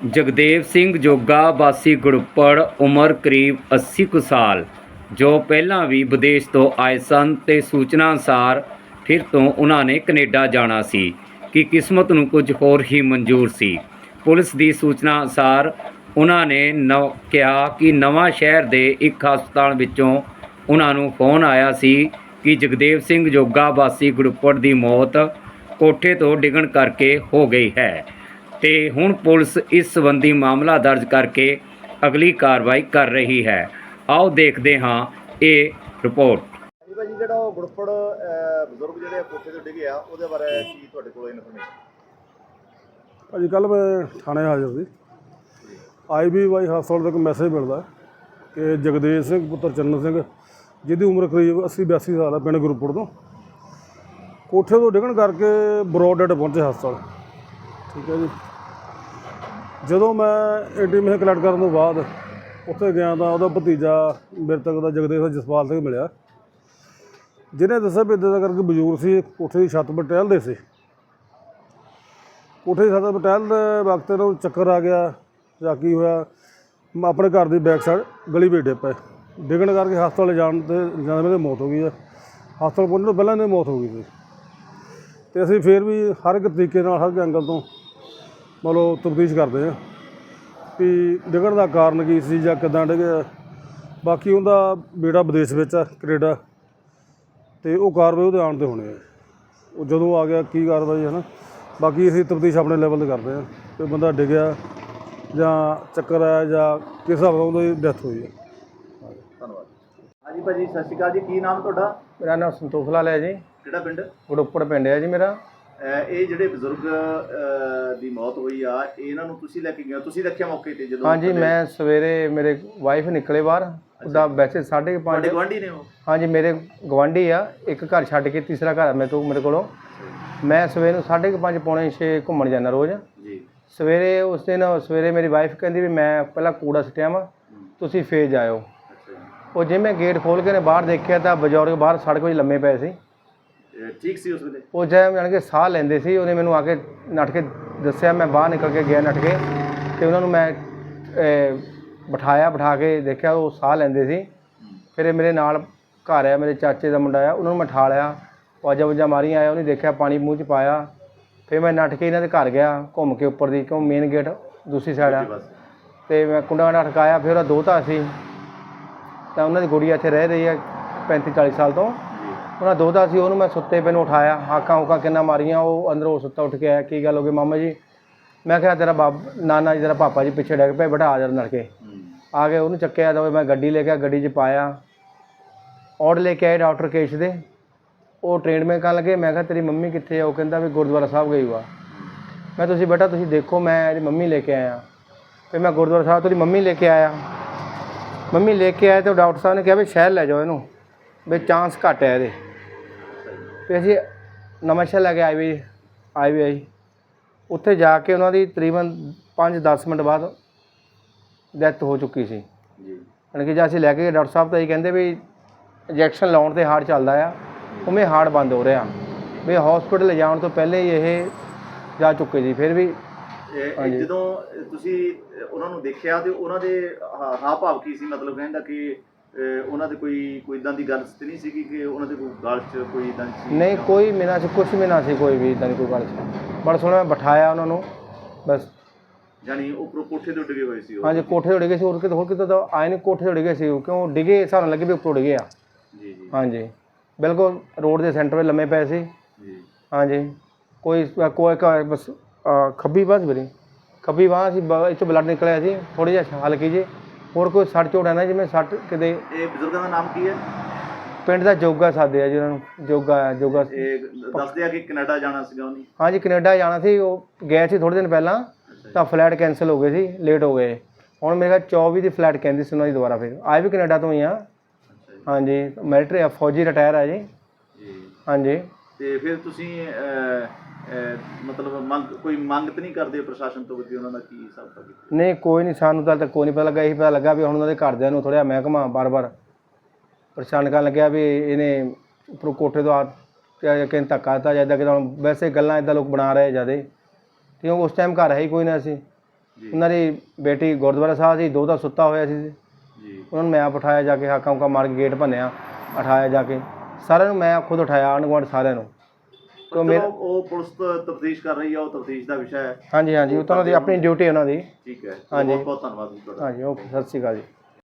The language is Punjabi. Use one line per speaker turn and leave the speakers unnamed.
ਜਗਦੇਵ ਸਿੰਘ ਜੋਗਾ ਵਾਸੀ ਗੁੜਪੜ ਉਮਰ ਕਰੀਬ 80 ਕੁ ਸਾਲ, ਜੋ ਪਹਿਲਾਂ ਵੀ ਵਿਦੇਸ਼ ਤੋਂ ਆਏ ਸਨ ਤੇ ਸੂਚਨਾ ਅਨੁਸਾਰ ਫਿਰ ਤੋਂ ਉਹਨਾਂ ਨੇ ਕੈਨੇਡਾ ਜਾਣਾ ਸੀ, ਕਿ ਕਿਸਮਤ ਨੂੰ ਕੁਝ ਹੋਰ ਹੀ ਮਨਜ਼ੂਰ ਸੀ। ਪੁਲਿਸ ਦੀ ਸੂਚਨਾ ਅਨੁਸਾਰ ਉਹਨਾਂ ਨੇ ਨਵ, ਕਿਹਾ ਕਿ ਨਵਾਂ ਸ਼ਹਿਰ ਦੇ ਇੱਕ ਹਸਪਤਾਲ ਵਿੱਚੋਂ ਉਹਨਾਂ ਨੂੰ ਫੋਨ ਆਇਆ ਸੀ ਕਿ ਜਗਦੇਵ ਸਿੰਘ ਜੋਗਾ ਵਾਸੀ ਗੁੜਪੜ ਦੀ ਮੌਤ ਕੋਠੇ ਤੋਂ ਡਿੱਗਣ ਕਰਕੇ ਹੋ ਗਈ ਹੈ। ਤੇ ਹੁਣ ਪੁਲਿਸ ਇਸ ਸੰਬੰਧੀ ਮਾਮਲਾ ਦਰਜ ਕਰਕੇ ਅਗਲੀ ਕਾਰਵਾਈ ਕਰ ਰਹੀ ਹੈ। ਆਓ ਦੇਖਦੇ ਹਾਂ ਇਹ ਰਿਪੋਰਟ।
ਜੀ ਭਾਜੀ ਜਿਹੜਾ ਉਹ ਗੁੜਪੜ ਬਜ਼ੁਰਗ ਜਿਹੜੇ ਆ ਕੋਠੇ ਤੋਂ ਡਿੱਗੇ ਆ ਉਹਦੇ ਬਾਰੇ ਕੀ ਤੁਹਾਡੇ ਕੋਲ ਇਨਫੋਰਮੇਸ਼ਨ?
ਭਾਜੀ ਕੱਲ ਮੈਂ ਥਾਣੇ ਹਾਜ਼ਰ ਸੀ। ਆਈਬੀਵਾਈ ਹਸਪਤਾਲ ਤੋਂ ਇੱਕ ਮੈਸੇਜ ਮਿਲਦਾ ਕਿ ਜਗਦੇਵ ਸਿੰਘ ਪੁੱਤਰ ਚੰਨ ਸਿੰਘ ਜਿਹਦੀ ਉਮਰ ਕਰੀਬ 80 82 ਸਾਲ ਹੈ ਪਿੰਡ ਗੁਰਪੁਰ ਤੋਂ। ਕੋਠੇ ਤੋਂ ਡਿੱਗਣ ਕਰਕੇ ਬਰੋਡਡ ਪਹੁੰਚੇ ਹਸਪਤਾਲ। ਠੀਕ ਹੈ ਜੀ। ਜਦੋਂ ਮੈਂ ਇੰਟੀਮੇਸ਼ਨ ਕਲੈਕਟ ਕਰਨ ਤੋਂ ਬਾਅਦ ਉੱਥੇ ਗਿਆ ਤਾਂ ਉਹਦਾ ਭਤੀਜਾ ਮ੍ਰਿਤਕ ਦਾ ਜਗਦੇਵ ਸਿੰਘ ਜਸਪਾਲ ਸਿੰਘ ਮਿਲਿਆ। ਜਿਹਨੇ ਦੱਸਿਆ ਵੀ ਇੱਦਾਂ ਦਾ ਕਰਕੇ ਬਜ਼ੁਰਗ ਸੀ, ਕੋਠੇ ਦੀ ਛੱਤ 'ਤੇ ਟਹਿਲਦੇ ਸੀ। ਕੋਠੇ ਦੀ ਛੱਤ 'ਤੇ ਟਹਿਲਦੇ ਵਕਤ ਨੂੰ ਚੱਕਰ ਆ ਗਿਆ, ਜਾਂ ਕੀ ਹੋਇਆ ਆਪਣੇ ਘਰ ਦੀ ਬੈਕ ਸਾਈਡ ਗਲੀ ਵਿੱਚ ਡਿੱਗ ਪਏ ਡਿੱਗਣ ਕਰਕੇ ਹਸਪਤਾਲ ਜਾਣ ਤੇ ਜਾਂਦੇ ਮੇਰੇ ਮੌਤ ਹੋ ਗਈ ਹੈ ਹਸਪਤਾਲ ਪਹੁੰਚਣ ਤੋਂ ਪਹਿਲਾਂ ਇਹਦੀ ਮੌਤ ਹੋ ਗਈ ਸੀ। ਤੇ ਅਸੀਂ ਫੇਰ ਵੀ ਹਰ ਇੱਕ ਤਰੀਕੇ ਨਾਲ, ਹਰ ਇੱਕ ਐਂਗਲ ਤੋਂ ਮਤਲਬ ਤਫਤੀਸ਼ ਕਰਦੇ ਹਾਂ ਵੀ ਡਿੱਗਣ ਦਾ ਕਾਰਨ ਕੀ ਸੀ ਜਾਂ ਕਿੱਦਾਂ ਡਿੱਗਿਆ ਬਾਕੀ ਉਹਦਾ ਬੇਟਾ ਵਿਦੇਸ਼ ਵਿੱਚ ਆ ਕੈਨੇਡਾ। ਤੇ ਉਹ ਕਾਰਵਾਈ ਉਹਦੇ ਆਉਣ ਤੇ ਹੋਣੀ ਹੈ ਉਹ ਜਦੋਂ ਆ ਗਿਆ ਕੀ ਕਾਰਵਾਈ ਹੈ ਨਾ। ਬਾਕੀ ਅਸੀਂ ਤਫਤੀਸ਼ ਆਪਣੇ ਲੈਵਲ ਤੇ ਕਰਦੇ ਹਾਂ ਕਿ ਬੰਦਾ ਡਿੱਗਿਆ ਜਾਂ ਚੱਕਰ ਆਇਆ ਜਾਂ ਕਿਸ ਹਿਸਾਬ ਨਾਲ ਉਹਦੀ ਡੈਥ ਹੋਈ ਹੈ
ਧੰਨਵਾਦ। ਹਾਂਜੀ ਭਾਜੀ ਸਤਿ ਸ਼੍ਰੀ ਅਕਾਲ ਜੀ। ਕੀ ਨਾਮ ਤੁਹਾਡਾ?
ਮੇਰਾ ਨਾਮ ਸੰਤੋਖ ਲਾਲ ਹੈ ਜੀ।
ਕਿਹੜਾ ਪਿੰਡ?
ਗੁੜੁੱਪੜ ਪਿੰਡ ਹੈ ਜੀ ਮੇਰਾ।
ਇਹ ਜਿਹੜੇ ਬਜ਼ੁਰਗ ਦੀ ਮੌਤ ਹੋਈ ਆ ਇਹਨਾਂ ਨੂੰ ਤੁਸੀਂ ਲੈ ਕੇ ਗਏ? ਤੁਸੀਂ ਰੱਖਿਆ ਮੌਕੇ ਤੇ ਜਦੋਂ
ਹਾਂਜੀ ਮੈਂ ਸਵੇਰੇ ਮੇਰੇ ਵਾਈਫ ਨਿਕਲੇ ਬਾਹਰ। ਉਹਦਾ ਵੈਸੇ ਸਾਢੇ ਕੁ
ਤੁਹਾਡੇ
ਪੰਜ
ਗਵਾਂਢੀ ਨੇ ਉਹ?
ਹਾਂਜੀ ਮੇਰੇ ਗਵਾਂਢੀ ਆ। ਇੱਕ ਘਰ ਛੱਡ ਕੇ ਤੀਸਰਾ ਘਰ ਮੇਰੇ ਤੋਂ ਮੇਰੇ ਕੋਲੋਂ। ਮੈਂ ਸਵੇਰ ਨੂੰ ਸਾਢੇ ਕੁ ਪੰਜ ਪੌਣੇ 6 ਘੁੰਮਣ ਜਾਂਦਾ ਰੋਜ਼।
ਜੀ।
ਸਵੇਰੇ ਉਸ ਦਿਨ ਸਵੇਰੇ ਮੇਰੀ ਵਾਈਫ ਕਹਿੰਦੀ ਵੀ ਮੈਂ ਪਹਿਲਾਂ ਕੂੜਾ ਸਟਿਆ ਵਾਂ ਤੁਸੀਂ ਫੇਰ ਜਾਇਓ। ਉਹ ਜੇ ਮੈਂ ਗੇਟ ਖੋਲ ਕੇ ਨੇ ਬਾਹਰ ਦੇਖਿਆ ਤਾਂ ਬਜ਼ੁਰਗ ਬਾਹਰ ਸੜਕ 'ਤੇ ਲੰਮੇ ਪਏ ਸੀ।
ਠੀਕ ਸੀ ਉਸ ਵੇਲੇ?
ਉਹ ਜਿਵੇਂ ਜਾਣ ਕੇ ਸਾਹ ਲੈਂਦੇ ਸੀ ਉਹਨੇ ਮੈਨੂੰ ਆ ਕੇ ਨੱਠ ਕੇ ਦੱਸਿਆ ਮੈਂ ਬਾਹਰ ਨਿਕਲ ਕੇ ਗਿਆ ਨੱਠ ਕੇ ਤੇ ਉਹਨਾਂ ਨੂੰ ਮੈਂ ਬਿਠਾਇਆ ਬਿਠਾ ਕੇ ਦੇਖਿਆ ਉਹ ਸਾਹ ਲੈਂਦੇ ਸੀ। ਫਿਰ ਇਹ ਮੇਰੇ ਨਾਲ ਘਰ ਆ ਮੇਰੇ ਚਾਚੇ ਦਾ ਮੁੰਡਾ ਆ ਉਹਨਾਂ ਨੂੰ ਮੈਂ ਠਾ ਲਿਆ। ਵਾਜਾ ਵਜਾ ਮਾਰੀਆਂ ਆਇਆ ਉਹਨੇ ਦੇਖਿਆ ਪਾਣੀ ਮੂੰਹ 'ਚ ਪਾਇਆ। ਫਿਰ ਮੈਂ ਨੱਠ ਕੇ ਇਹਨਾਂ ਦੇ ਘਰ ਗਿਆ ਘੁੰਮ ਕੇ ਉੱਪਰ ਦੀ ਕਿਉਂ ਮੇਨ ਗੇਟ ਦੂਸਰੀ ਸਾਈਡ ਆ। ਤੇ ਮੈਂ ਕੁੰਡਾ ਨਾਲ ਠਕਾਇਆ ਫਿਰ ਉਹਦਾ ਦੋਤਾ ਸੀ। ਤਾਂ ਉਹਨਾਂ ਦੀ ਗੁੜੀਆ ਇੱਥੇ ਰਹਿ ਰਹੀ ਹੈ 35 40 ਸਾਲ ਤੋਂ।
ਜੀ
ਉਹਨਾਂ ਦੋਦਾ ਸੀ, ਉਹਨੂੰ ਮੈਂ ਸੁੱਤੇ ਪਏ ਉਠਾਇਆ। ਹਾਕਾਂ ਹੁਕਾਂ ਕਿੰਨਾ ਮਾਰੀਆਂ, ਉਹ ਅੰਦਰੋਂ ਸੁੱਤਾ ਉੱਠ ਕੇ ਆਇਆ, ਕੀ ਗੱਲ ਹੋ ਗਈ ਮਾਮਾ ਜੀ? ਮੈਂ ਕਿਹਾ, ਤੇਰਾ ਬਾਬ, ਨਾਨਾ ਜੀ, ਤੇਰਾ ਪਾਪਾ ਜੀ ਪਿੱਛੇ ਡਿੱਗ ਪਏ, ਬਿਠਾ ਆ ਜਰ
ਨੜਕੇ
ਆ ਕੇ ਉਹਨੂੰ ਚੱਕਿਆ, ਤਾਂ ਮੈਂ ਗੱਡੀ ਲੈ ਕੇ ਗੱਡੀ 'ਚ ਪਾਇਆ। ਔਰ ਲੈ ਕੇ ਆਏ ਡਾਕਟਰ ਕੇਸ਼ ਦੇ। ਉਹ ਟ੍ਰੀਟਮੈਂਟ ਕਰਨ ਲੱਗੇ। ਮੈਂ ਕਿਹਾ, ਤੇਰੀ ਮੰਮੀ ਕਿੱਥੇ ਆ? ਉਹ ਕਹਿੰਦਾ ਵੀ ਗੁਰਦੁਆਰਾ ਸਾਹਿਬ ਗਈ ਵਾ ਮੈਂ ਤੁਸੀਂ ਬੇਟਾ, ਤੁਸੀਂ ਦੇਖੋ, ਮੈਂ ਇਹਦੀ ਮੰਮੀ ਲੈ ਕੇ ਆਇਆ। ਫਿਰ ਮੈਂ ਗੁਰਦੁਆਰਾ ਸਾਹਿਬ ਤੋਂ ਦੀ ਮੰਮੀ ਲੈ ਕੇ ਆਇਆ। ਮੰਮੀ ਲੈ ਕੇ ਆਏ ਤੇ ਡਾਕਟਰ ਸਾਹਿਬ ਨੇ ਕਿਹਾ ਵੀ ਸ਼ਹਿਰ ਲੈ ਜਾਓ ਇਹਨੂੰ। ਵੀ ਚਾਂਸ ਘੱਟ ਹੈ ਇਹਦੇ। ਤੇ ਅਸੀਂ ਨਵਾਂ ਸ਼ਹਿਰ ਲੈ ਕੇ ਆਏ ਵੀ ਆਏ ਵੀ ਆਈ ਉੱਥੇ ਜਾ ਕੇ ਉਹਨਾਂ ਦੀ ਤਕਰੀਬਨ 5-10 ਮਿੰਟ ਬਾਅਦ ਡੈਥ ਹੋ ਚੁੱਕੀ ਸੀ।
ਜੀ।
ਯਾਨੀ ਕਿ ਜੇ ਅਸੀਂ ਲੈ ਕੇ ਗਏ ਡਾਕਟਰ ਸਾਹਿਬ ਤਾਂ ਇਹ ਕਹਿੰਦੇ ਵੀ ਇੰਜੈਕਸ਼ਨ ਲਾਉਣ ਤੇ ਹਾਰਟ ਚੱਲਦਾ ਆ ਉਵੇਂ ਹਾਰਟ ਬੰਦ ਹੋ ਰਿਹਾ। ਵੀ ਹਸਪੀਟਲ ਲਿਜਾਣ ਤੋਂ ਪਹਿਲੇ ਹੀ ਇਹ ਜਾ ਚੁੱਕੇ ਸੀ ਫਿਰ ਵੀ
ਇਹ-। ਜਦੋਂ ਤੁਸੀਂ ਉਹਨਾਂ ਨੂੰ ਦੇਖਿਆ ਤੇ ਉਹਨਾਂ ਦੇ ਹਾ- ਹਾਵ ਭਾਵ ਕੀ ਸੀ? ਮਤਲਬ ਕਹਿੰਦਾ ਕਿ ਉਹਨਾਂ ਦੇ ਕੋਈ ਕੋਈ ਇਦਾਂ ਦੀ ਗੱਲ ਤੇ ਨਹੀਂ ਸੀ ਕਿ ਉਹਨਾਂ ਦੇ ਕੋਈ ਗਲ 'ਚ ਕੋਈ ਇਦਾਂ ਦੀ
ਨਹੀਂ ਕੋਈ ਮੇਨਾ ਸੀ ਕੁਛ ਵੀ ਨਾ ਸੀ ਕੋਈ ਵੀ ਇਦਾਂ ਦੀ ਕੋਈ ਗੱਲ ਸੀ। ਬੜਾ ਸੋਹਣਾ ਮੈਂ ਬਿਠਾਇਆ ਉਹਨਾਂ ਨੂੰ ਬਸ।
ਯਾਨੀ ਉੱਪਰੋਂ ਕੋਠੇ ਤੋਂ ਡਿੱਗੇ ਹੋਏ ਸੀ ਉਹ।
ਹਾਂਜੀ ਕੋਠੇ ਤੋਂ ਡਿੱਗੇ ਸੀ ਹੋਰ ਕਿਤੇ ਹੋਰ ਕਿਤੇ ਤਾਂ ਆਏ ਨਹੀਂ ਕੋਠੇ ਤੋਂ ਡਿੱਗੇ ਸੀ ਉਹ, ਕਿਉਂ ਡਿੱਗੇ ਸਾਨੂੰ ਲੱਗੇ ਵੀ ਉੱਪਰੋਂ ਡਿੱਗੇ ਆ।
ਜੀ ਜੀ।
ਹਾਂਜੀ। ਬਿਲਕੁਲ ਰੋਡ ਦੇ ਸੈਂਟਰ 'ਤੇ ਲੰਮੇ ਪਏ ਸੀ।
ਜੀ।
ਹਾਂਜੀ। ਕੋਈ ਕੋਈ ਬਸ ਖੱਬੀ ਬਾਹ ਵੀਰੇ ਖੱਬੀ ਬਾਹ ਸੀ ਬ- ਇੱਥੋਂ ਬਲੱਡ ਨਿਕਲਿਆ ਸੀ ਥੋੜੀ ਜਿਹਾ ਹਲਕੀ ਜੀ ਹੋਰ ਕੋਈ ਸੱਟ ਝੋੜ ਹੈ ਨਾ ਜਿਵੇਂ ਸੱਟ ਕਿਤੇ?
ਇਹ ਬਜ਼ੁਰਗਾਂ ਦਾ ਨਾਮ ਕੀ ਹੈ?
ਪਿੰਡ ਦਾ ਜੋਗਾ ਸਾਦੇ ਆ ਜਿਹਨਾਂ ਨੂੰ ਜੋਗਾ ਆ ਜੋਗਾ
ਇਹ ਦੱਸਦੇ ਆ ਕਿ ਕੈਨੇਡਾ ਜਾਣਾ ਸੀਗਾ ਉਹਨੇ।
ਹਾਂਜੀ ਕੈਨੇਡਾ ਜਾਣਾ ਸੀ ਉਹ ਗਏ ਸੀ ਥੋੜੇ ਦਿਨ ਪਹਿਲਾਂ ਤਾਂ ਫਲਾਈਟ ਕੈਨਸਲ ਹੋ ਗਈ ਸੀ ਲੇਟ ਹੋ ਗਏ। ਹੁਣ ਮੇਰੇ ਖਿਆਲ 24 ਦੀ ਫਲਾਈਟ ਕਹਿੰਦੀ ਸੀ ਉਹਨਾਂ ਦੀ ਦੁਬਾਰਾ ਫਿਰ। ਆਏ ਵੀ ਕੈਨੇਡਾ ਤੋਂ ਹੀ ਆ। ਹਾਂਜੀ ਮਿਲਟਰੀ ਆ ਫੌਜੀ ਰਿਟਾਇਰ ਆ ਜੀ।
ਜੀ।
ਹਾਂਜੀ।
ਤੇ ਫਿਰ ਤੁਸੀਂ ਮਤਲਬ ਮੰਗ ਕੋਈ ਮੰਗ ਤਾਂ ਨਹੀਂ ਕਰਦੇ ਪ੍ਰਸ਼ਾਸਨ ਤੋਂ ਕਿ ਉਹਨਾਂ ਦਾ ਕੀ ਹਿਸਾਬ ਕਿਤਾਬ
ਨਹੀਂ ਕੋਈ ਨਹੀਂ ਸਾਨੂੰ ਤਾਂ ਕੋਈ ਨਹੀਂ ਪਤਾ ਲੱਗਾ ਇਹੀ ਪਤਾ ਲੱਗਾ ਵੀ ਹੁਣ ਉਹਨਾਂ ਦੇ ਘਰਦਿਆਂ ਨੂੰ ਥੋੜ੍ਹਾ ਮਹਿਕਮਾ ਬਾਰ-ਬਾਰ ਪਰੇਸ਼ਾਨ ਕਰਨ ਲੱਗਿਆ ਵੀ ਇਹਨੇ ਉੱਪਰੋਂ ਕੋਠੇ ਤੋਂ ਆ ਜਾਂ ਕਿ ਧੱਕਾ ਦਿੱਤਾ ਜਾਂ ਇੱਦਾਂ ਕਿ ਵੈਸੇ ਗੱਲਾਂ ਇਦਾਂ ਲੋਕ ਬਣਾ ਰਹੇ ਜਿਆਦੇ। ਕਿਉਂ ਉਸ ਟਾਈਮ ਘਰ ਹੈ ਹੀ ਕੋਈ ਨਾ ਸੀ। ਉਹਨਾਂ ਦੀ ਬੇਟੀ ਗੁਰਦੁਆਰਾ ਸਾਹਿਬ ਸੀ ਦੋਤਾ ਸੁੱਤਾ ਹੋਇਆ ਸੀ।
ਜੀ।
ਉਹਨਾਂ ਨੂੰ ਮੈਂ ਆਪ ਉਠਾਇਆ ਜਾ ਕੇ ਹਾਕਾਂ ਹੁਕਾਂ ਮਾਰ ਕੇ ਗੇਟ ਭੰਨਿਆ ਉਠਾਇਆ ਜਾ ਕੇ। ਸਾਰਿਆਂ ਨੂੰ ਮੈਂ ਖੁਦ ਉਠਾਇਆ ਆਂਢ ਗੁਆਂਢ ਸਾਰਿਆਂ ਨੂੰ। ਤੋਂ
ਚਲੋ
ਮੇਰਾ
ਉਹ ਪੁਲਿਸ ਤਫਤੀਸ਼ ਕਰ ਰਹੀ ਆ ਉਹ ਤਫਤੀਸ਼ ਦਾ ਵਿਸ਼ਾ ਹੈ।
ਹਾਂਜੀ ਹਾਂਜੀ ਉਹ ਤਾਂ ਉਹਨਾਂ ਦੀ ਆਪਣੀ ਡਿਊਟੀ ਹੈ ਉਹਨਾਂ ਦੀ।
ਠੀਕ ਹੈ।
ਹਾਂਜੀ।
ਬਹੁਤ ਬਹੁਤ ਧੰਨਵਾਦ ਜੀ ਤੁਹਾਡਾ।
ਹਾਂਜੀ ਓਕੇ ਸਤਿ ਸ਼੍ਰੀ ਅਕਾਲ ਜੀ।